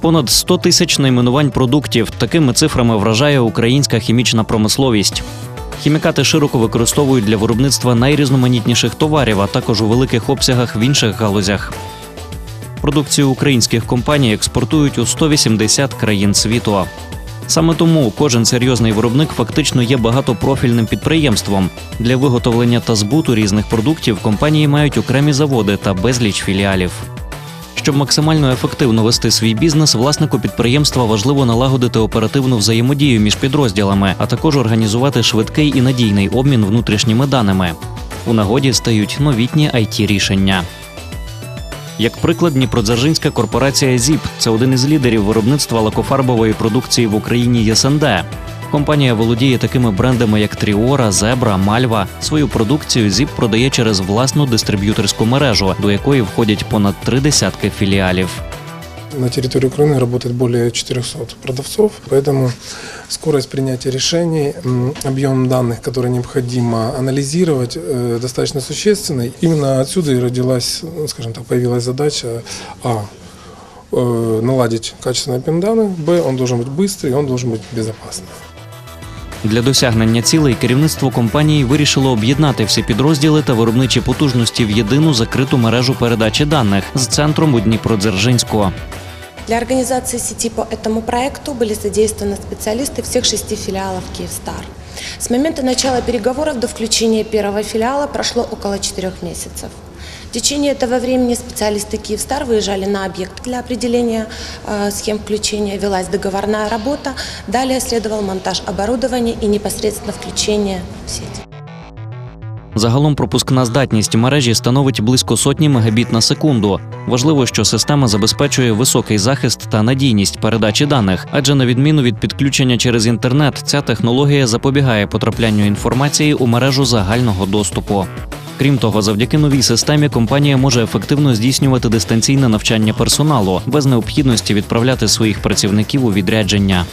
Понад 100 тисяч найменувань продуктів. Такими цифрами вражає українська хімічна промисловість. Хімікати широко використовують для виробництва найрізноманітніших товарів, а також у великих обсягах в інших галузях. Продукцію українських компаній експортують у 180 країн світу. Саме тому кожен серйозний виробник фактично є багатопрофільним підприємством. Для виготовлення та збуту різних продуктів компанії мають окремі заводи та безліч філіалів. Щоб максимально ефективно вести свій бізнес, власнику підприємства важливо налагодити оперативну взаємодію між підрозділами, а також організувати швидкий і надійний обмін внутрішніми даними. У нагоді стають новітні it рішення. Як приклад, Дніпродзержинська корпорація ЗІП це один із лідерів виробництва лакофарбової продукції в Україні ЄСНД. Компанія володіє такими брендами, як Тріора, Зебра, Мальва. Свою продукцію ЗІП продає через власну дистриб'юторську мережу, до якої входять понад три десятки філіалів. На территории Украины работает более 400 продавцов, поэтому скорость принятия решений, м, объем данных, которые необходимо анализировать, э, достаточно существенный. Именно отсюда и родилась, ну, скажем так, появилась задача А. э, Наладить качественный обмен данных, Б. Он должен быть быстрый, он должен быть безопасный. Для досягнення цілей керівництво компанії вирішило об'єднати всі підрозділи та виробничі потужності в єдину закриту мережу передачі даних з центром у Дніпродзержинську. Для организации сети по этому проекту были задействованы специалисты всех шести филиалов «Киевстар». С момента начала переговоров до включения первого филиала прошло около четырех месяцев. В течение этого времени специалисты «Киевстар» выезжали на объект для определения э, схем включения, велась договорная работа, далее следовал монтаж оборудования и непосредственно включение в сеть. Загалом пропускна здатність мережі становить близько сотні мегабіт на секунду. Важливо, що система забезпечує високий захист та надійність передачі даних, адже на відміну від підключення через інтернет, ця технологія запобігає потраплянню інформації у мережу загального доступу. Крім того, завдяки новій системі компанія може ефективно здійснювати дистанційне навчання персоналу без необхідності відправляти своїх працівників у відрядження.